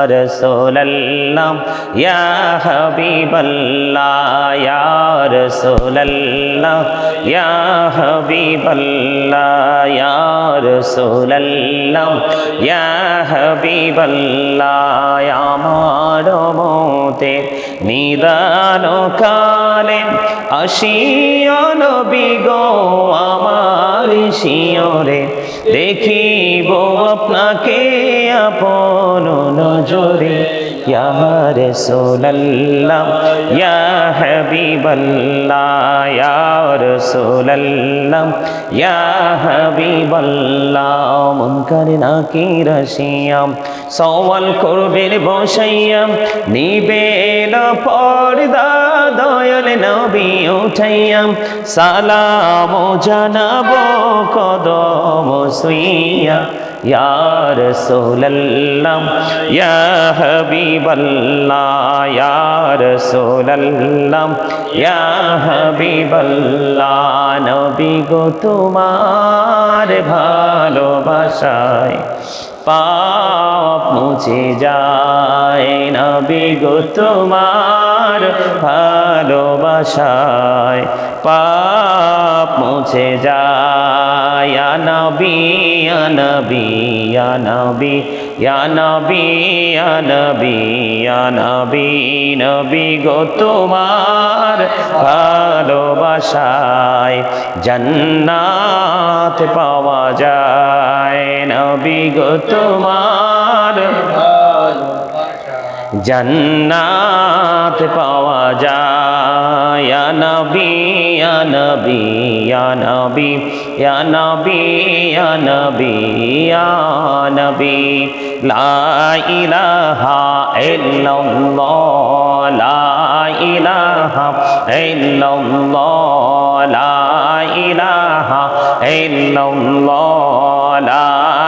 رسول الله يا حبيب الله يا رسول الله يا حبيب الله يا رسول الله يا حبيب الله يا আমার মতে নিদান কালে আসিও নবী গো আমার শিয়রে দেখিব আপনাকে আপন নজরে। ইয়া রাসূলুল্লাহ, ইয়া হাবিবাল্লাহ, ইয়া রাসূলুল্লাহ, ইয়া হাবিবাল্লাহ, মুনকার নাকির আসিয়াম সওয়াল করবেন বসাইয়াম নিবেল পর্দা দয়াল নবী উঠাইয়াম সালাম জানাব, কদম সুইয়া ইয়া রাসূলুল্লাহ, ইয়া হাবিবাল্লাহ, ইয়া রাসূলুল্লাহ, ইয়া হাবিবাল্লাহ, নবী গো তোমার ভালোবাসায় পাপ মুছে যায়। নবী গো, তোমার ভালোবাসায় পাপ মুছে যায়। নবী নবী নবী নবী নবী নবী নবী গো, তোমার ভালোবাসায় জান্নাত পাওয়া যায়। নবী গো তোমার? জান্নাত পাওয়া যায়। নবী নবী নবী নবী নবী নবী। লা ইলাহা ইল্লাল্লাহ, লা ইলাহা ইল্লাল্লাহ, লা ইলাহা ইল্লাল্লাহ, লা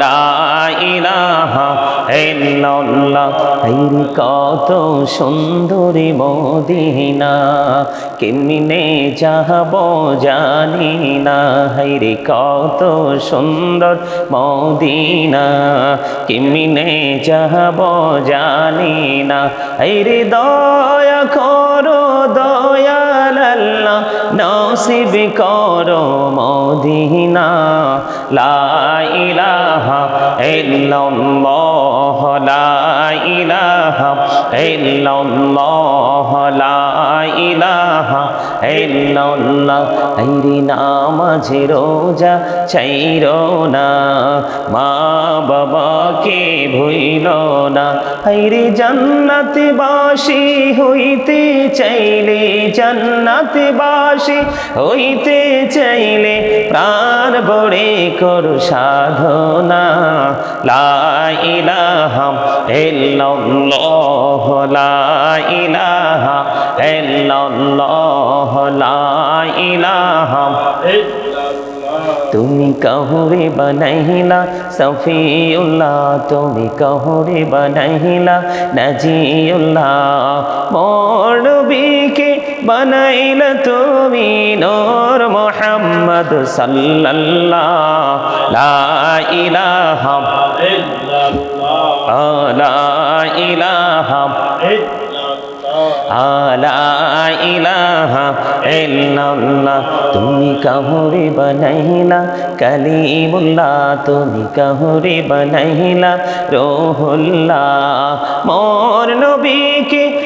লা কত সুন্দরী মদিনা, কেমনে যাব জানি না। হাইরে কত সুন্দর মদিনা, কেমনে যাব জানি না। হাইরে দয়া করো দয়াল আল্লাহ নসিব করো মদিনা। লা ইলাহা ইল্লাল্লাহ, লা ইলাহা ইল্লাল্লাহ, লা ইলাহা ইল্লাল্লাহ। আইরি নামাজ রোজা চাইরো না, মা বাবাকে ভুইল না। আইরি জান্নাত বাসি হইতে চাইলে জান্নাত বাসি হইতে চাইলে প্রাণ বড়ে করু সাধনা, লা ইলাহা ইল্লাল্লাহ, লা ইলাহা ইল্লাল্লাহ, লা ইলাহা তুমি কহুরে বনাইলা, সফিউল্লাহ, তুমি কহুরে বনাইলা, নজিউল্লাহ, মোর নবীকে বানাইলা তুমি নূর মোহাম্মদ সাল্লাল্লাহ লা ইলাহা তুমি কাহুরে বানাইলা, কালিমুল্লাহ। তুমি কাহুরে বানাইলা, রোহুল্লাহ। মোর নবীকে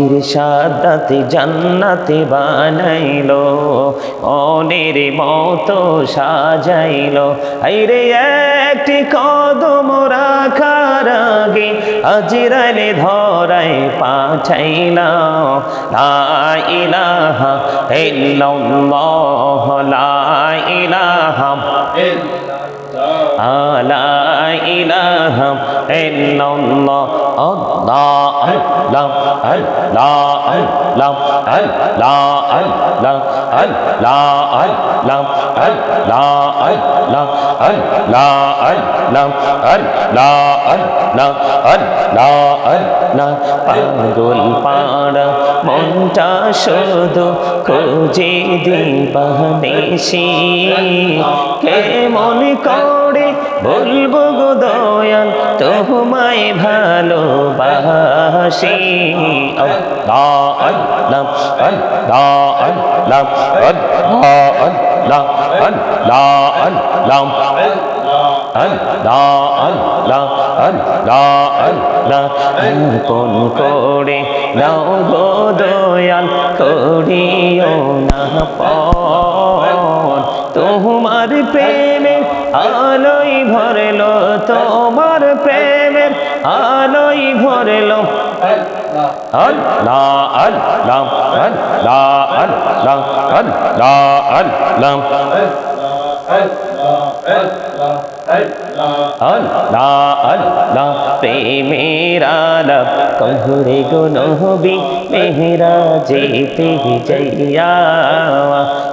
ইরশাদাতে জান্নাতে বানাইলো অনের মতো সাজাইলো। আইরে একটি কদম রাখার আগে আজরালে ধরায় পাঠাইলা। লা ইলাহা ইল্লাল্লাহ, লা ইলাহা ইল্লাল্লাহ আলা ইলাহা ইল্লাল্লাহ আল্লাহ আল্লাহ আল্লাহ আল্লাহ আল্লাহ আল্লাহ আল্লাহ আল্লাহ আল্লাহ আল্লাহ আল্লাহ আল্লাহ আল্লাহ আল্লাহ আল্লাহ আল্লাহ পাগল পাড়া মনটা শুধু খুঁজে দিবানিসি কেমন করে বলব গো দয়াল তোমায় ভালোবাসি আল্লাহ আল্লাহ আল্লাহ আল্লাহ আল্লাহ আল্লাহ আল্লাহ কোন করে দাও গো দয়াল করিও না পর তোমার প্রেমে আলোই ভরলো, তোমার প্রেমের আলোই ভরলো। আল্লাহ আল্লাহ আল্লাহ আল্লাহ আল্লাহ আল্লাহ আল্লাহ। আল্লাহ প্রেমের আলাপ কহুরে গো নহবি মেহরা যেতে যাইয়া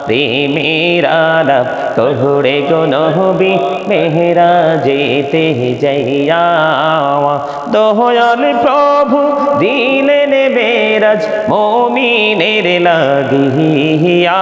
প্রেমের আলাপ কহুরে গো নহবি মেহরা যেতে যাইয়া দোহয়াল প্রভু দিলেন বেরাজ মমিনের লাগিয়া।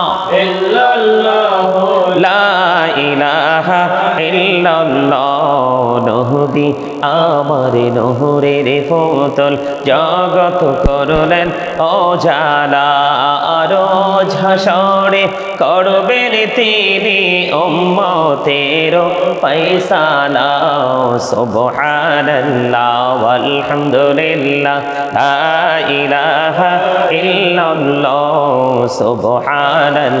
নহবি আমার নহরের ফোতল জগত করলেন অজালা আরও ঝাসরে করবেন তিনি উম্মতের পয়সালা সুবহানাল্লাহ আলহামদুলিল্লাহ লা ইলাহা ইল্লাল্লাহ। সুবহানাল্লাহ।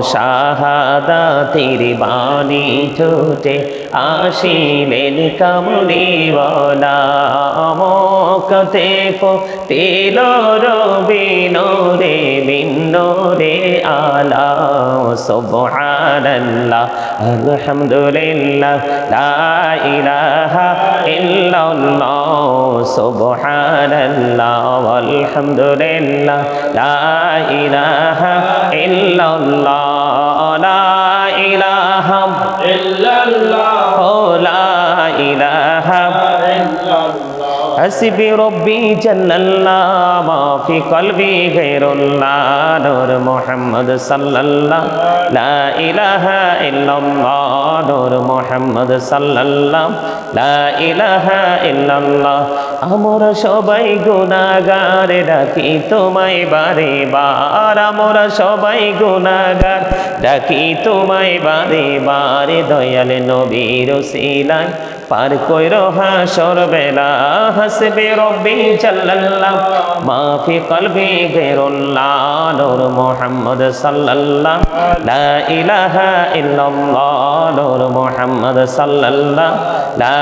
শাহাদাতের বাণী ছুটে আসিলেন কামড়িওয়ালা মকতে তেল রবিনোরে বিনোরে আলা। সুবহানাল্লাহ, আলহামদুলিল্লাহ, লা ইলাহা ইল্লাল্লাহ, সুবহানাল্লাহ আলহামদুলিল্লাহ লা ইলাহা ইল্লাল্লাহ। লা ইলাহা ইল্লাল্লাহ। লা ইলাহা ইল্লাল্লাহ। হাসবি রব্বি জান্নাল্লাহ মা ফি কলবি গায়রুল্লাহ, নূর মুহাম্মদ সাল্লাল্লাহ। লা ইলাহা ইল্লাল্লাহ, নূর মুহাম্মদ সাল্লাল্লাহ। লা ইলাহা ইল্লাল্লাহ। আমরা সবাই গুনাগারে ডাকি, তোমায় বারে বার। আমরা সবাই গুনাগার ডাকি, তোমায় বারে বারে। দয়াল নবীর সিলায় পার কই হাসর সরবেলা হাসবে রব্বি জাল্লাল্লাহ। মাফি কলবি গেরুল্লাহ, নূর মুহাম্মদ সাল্লাল্লাহ। লা ইলাহা ইল্লাল্লাহ, নূর মুহাম্মদ সাল্লাল্লাহ। লা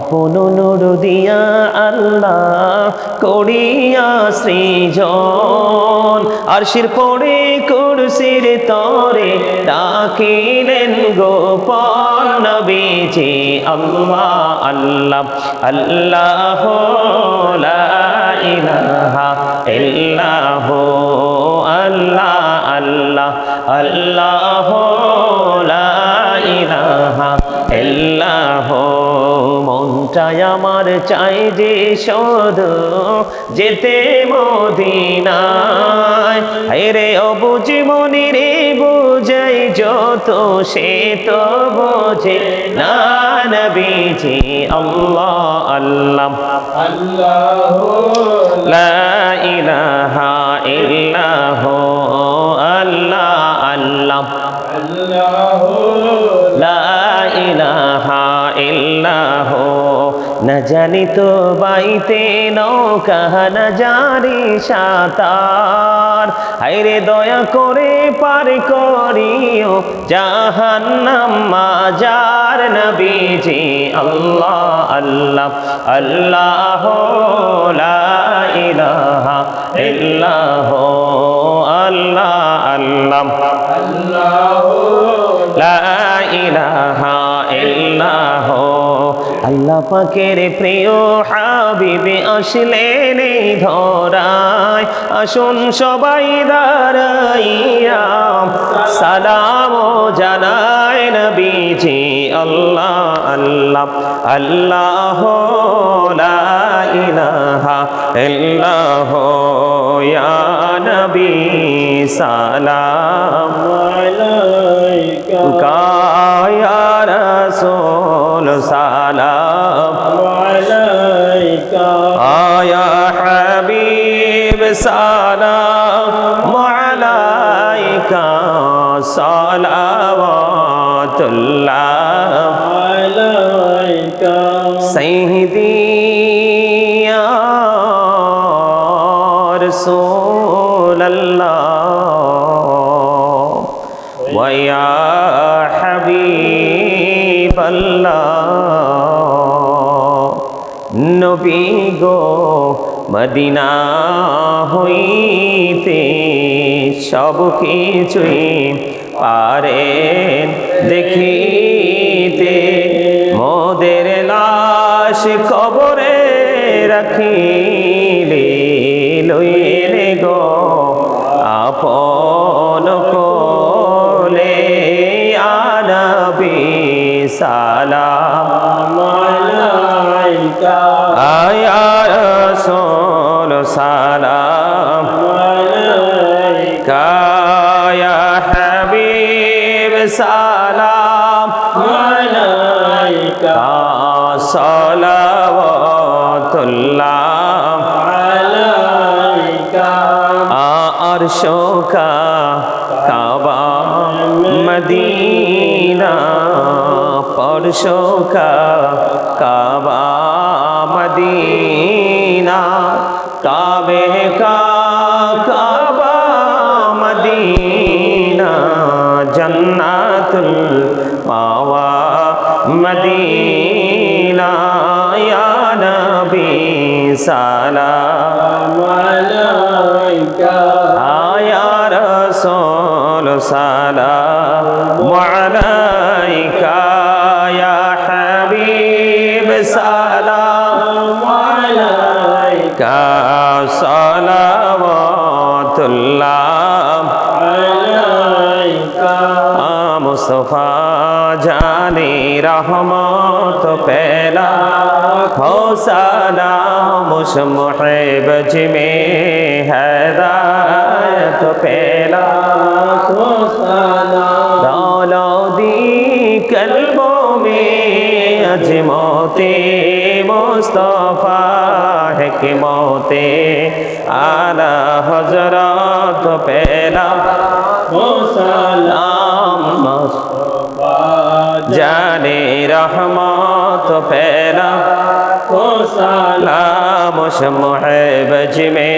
আপন নূর দিয়া আল্লাহ করিয়া সৃজন। আর শির পড়ে কুরসির তরে ডাকিলেন গোপন নবীজি আল্লাহ আল্লাহ আল্লাহ লা ইলাহা ইল্লাহ, আল্লাহ আল্লাহ আল্লাহ মনটাই আমার চাই যে সদ যেতে মদিনায়। রে অবুঝ মনি রে বুঝাই যত, সে তো বোঝে না নবীজি, আল্লাহ আল্লাহ লা ইলাহা ইল্লাহ, আল্লাহ আল্লাহ লা ইল্লাহ না জানি তো বাইতে নৌকা না জানি সাঁতার। হাইরে দয়া করে পার করিও জাহান্নাম মাজার নবীজি আল্লাহ আল্লাহ আল্লাহ লা ইলাহা ইল্লাহ আল্লাহ। আল্লাহ লা ইলাহা ইল্লাহ। আল্লাহ পাকের প্রিয় হাবিবে আসলেন এই ধরায়। আসুন সবাই দাঁড়াইয়া সালাম জানায় নবীজি। আল্লাহ আল্লাহ আল্লাহ লা ইলাহা ইল্লাহ ইয়া নবী সালাম কায়া রসুল সালাম। سارا صلوات اللہ سیدی یا رسول মদিনা হইতে সব কিছুই পারেন দেখিতে মোদের লাশ কবরে রাখিলে লইলে গো আপন সালাওয়াতুল্লাহ। আর শোকা কাবা মদিনা। পরশোকা কাবা মদিনা। কাবে কা সালাম আয়া রসুল সালাম আলাইকা ইয়া হাবিব সালাম আলাইকা সালাওয়াতুল্লাহ মুস্তফা نے رحمت پھیلا حوصلہ مشمح بج میں ہدایت پھیلا دولودی قلبوں میں اجموت مصطفیٰ ہے کہ موت آلہ জানে রহমত ফেলা ও সালাম শমহেব জিমে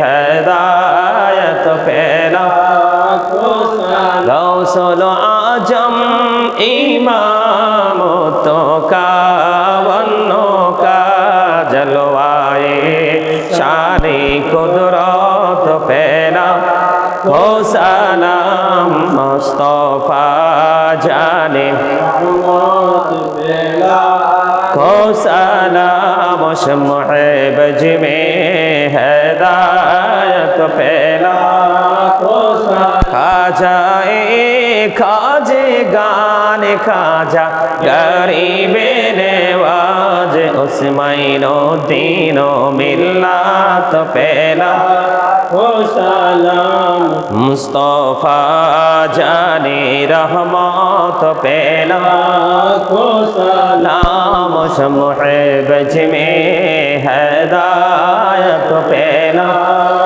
হেদায়ত ফেলা গৌসল আজম ইমাম তো কাবন্ন কা জলওয়ায়ে শানে কুদরত ফেলা ও সালাম মুস্তফা جانے کو سلام شمع بجمے হেদায়ত পেলা খাজায় খাজে গান খাজা, গরিবে নেওয়াজ উসমাইন দিন মিল্লাত পেলা সালাম মুস্তফা জানি রহমত পেলা সালাম সমহে বজমে হেদায়ত পেলাম।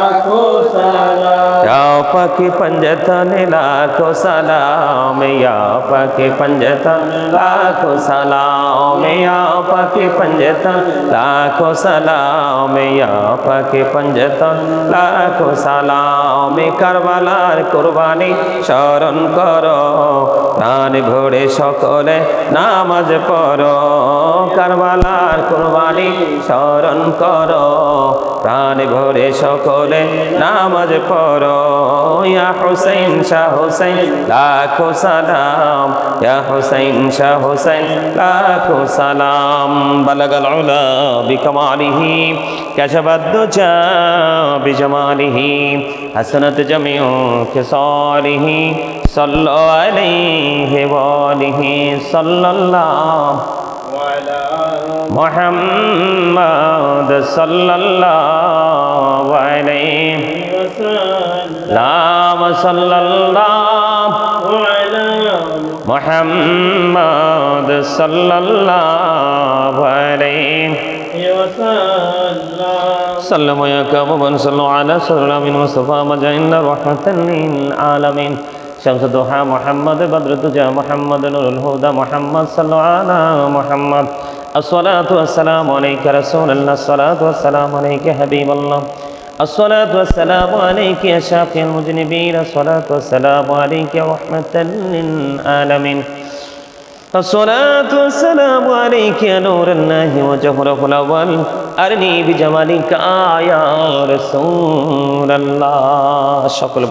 پاک پنجت لا كوسلام میا پا کے پنجتن لا كو سلام، یا پاک پنجتن لا كو سلام، یا پاک پنجتن لا كو سلامی كروالا قوربانی شورن کرو، نان گھوڑے سكلے نام جو پڑو كروالا قوربانی شورن کرو را بھورے سكولیے نام پڑو ইয়া হুসাইন, শাহ হুসাইন, লাখো সালাম। ইয়া হুসাইন, শাহ হুসাইন, লাখো সালাম। বালাগাল উলা বিকমালিহি কাশাবাদ দুজা বিজমালিহি, হাসনাত জামিউ খিসালিহি, সাল্লাল্লাহু আলাইহি ওয়া আলিহি সাল্লাল্লাহু। আলা محمد صلى الله عليه نام صلى الله محمد صلى الله عليه سلم يا كابا صلوا على سلام مصطفى مجعلن رحمة للعالمين شمس ضحى محمد بدر تجا محمد نور الهدى محمد صلوا على محمد الصلاة والسلام عليك رسول الله الصلاة والسلام عليك حبيب الله الصلاة والسلام عليك يا شافي المذنبين الصلاة والسلام عليك رحمة للعالمين الصلاة والسلام عليك يا نور الله وجهره الأول أرني بجمالك يا رسول الله شكل